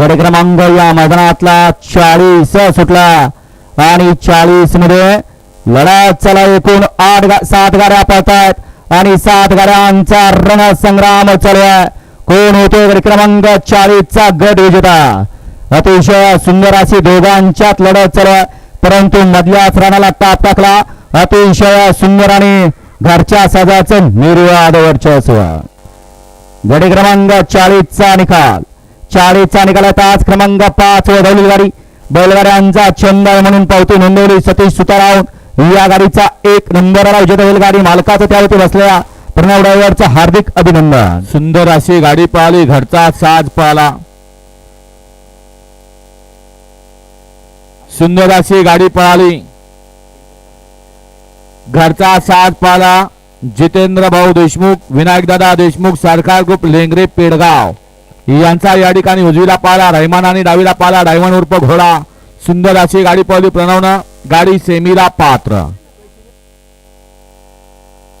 गड क्रमांक या मैदानातला चाळीस सुटला आणि चाळीसमध्ये लढत चला एकूण आठ गा- सात गाड्या पळतात आणि सात गाड्यांचा रणसंग्राम चालू आहे. कोण होतो गड क्रमांक चाळीसचा गट विजेता? अतिशय सुंदर अशी दोघांच्यात लढत चालू आहे. परंतु मधल्याच रणाला ताप टाकला. अतिशय सुंदर आणि घरच्या सजाचं निर्वाद वर्चस्व. गडी क्रमांक चाळीसचा निकाल. चाळीसचा निकाल तास क्रमांक पाच वधवली गाडी बैलगाड्यांचा छंद आहे म्हणून पावती नोंदवली सतीश सुताराव. या गाडीचा एक नंबरला विजेता होईल गाडी मालकाचं त्यावरती बसलेल्या प्रणव ड्रायव्हरचं हार्दिक अभिनंदन. सुंदर अशी गाडी पळाली घरचा साज पळाला सुंदर अशी गाडी पळाली घरचा साज पळाला जितेंद्र भाऊ देशमुख विनायक दादा देशमुख सरकार ग्रुप लेंगरे पेडगाव. यांचा या ठिकाणी उजवीला पाला रहमान आणि डावीला पाला डायमंड उर्फ घोडा. सुंदर अशी गाडी पळली प्रणवनं. गाडी सेमीला पात्र.